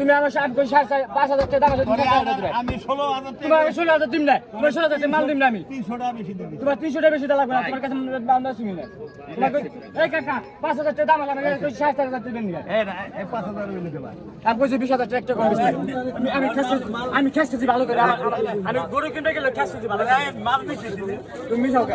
তুমি আমার সাত সাত- পাঁচ হাজার টাকা আমি ষোলো হাজার টাকা তোমার ষোলো হাজার দিম না। তোমার ষোলো হাজার টাকা মাল দিম না আমি। তিনশো টাকা বেশি দিবি। তোমার তিনশো টাকা বেশি লাগবে না। তোমার কাছে শুনি না তোমার এই কাকা পাঁচ হাজার টাকা দাম আছে আমি কই সাত হাজার টাকা দিবেন না। না, পাঁচ হাজার। আমি কইছি বিশ হাজার টাকা কম আমি আমি খেসছি আমি খেসছি ভালো করে। আমি গরু কিনতে গেলে খেসছি ভালো মাল বেশি তুমি মিশাও কে?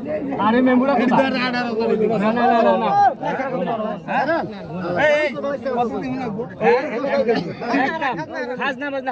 আরে মেম্বুরা কোথায়? না না না না না এই, এই, কত দিন লাগবো? হ্যাঁ? একটা খাজনা বাজনা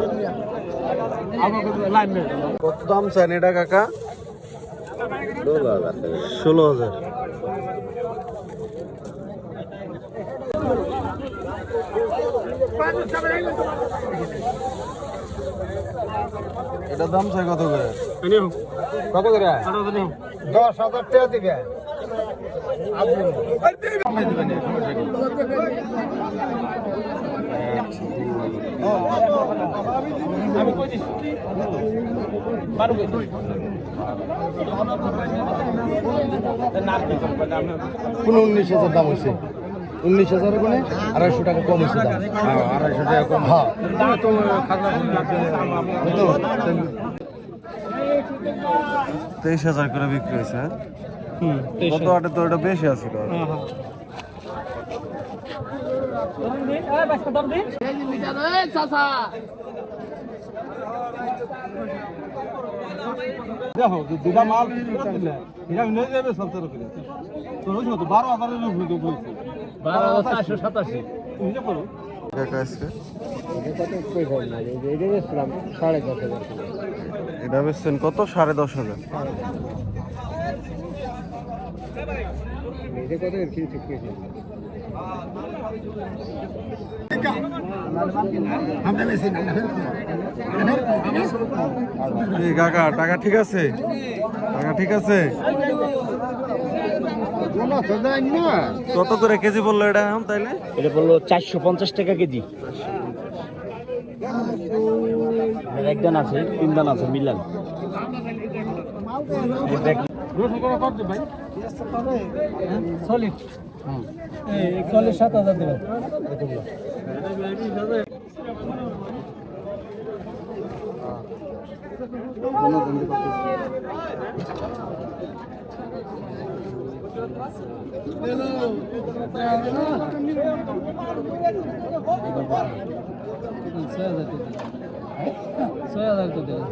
কত দাম চান এটা, কাকা? ষোলো হাজার। এটা দাম চাই কত করে? কত করে? দশ হাজার টাকা দিবে। কোন উনিশ হাজার দাম হয়েছে উনিশ হাজার কোনে আড়াইশো টাকা কম হয়েছে দাম। হ্যাঁ আড়াইশো টাকা কম হ্যাঁ। তেইশ হাজার করে বিক্রি হয়েছে হ্যাঁ? গত হাটে তো এটা বেশি আছিল দেখো দুটা মাল এটা নিয়ে যাবে সত্তর করে তোর হয়েছে কত বারো হাজারের বারো হাজার চারশো সাতাশি। তুমি যে করো। কাকা সাড়ে দশ হাজার এটা বেচছেন কত? সাড়ে দশ হাজার। এটা কত? কাকা টাকা ঠিক আছে? টাকা ঠিক আছে? কত করে কেজি বলল এটা এখন তাইলে? এটা বলল চারশো পঞ্চাশ টাকা কেজি। এক দান আছে তিন দান আছে মিলান। সলিড চল্লিশ সাত হাজার দেবেন ছয় হাজার তো দেবেন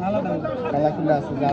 ছাক্কাটা দিছি খাজা বান্দা ভাই কালা কুলা আছে যা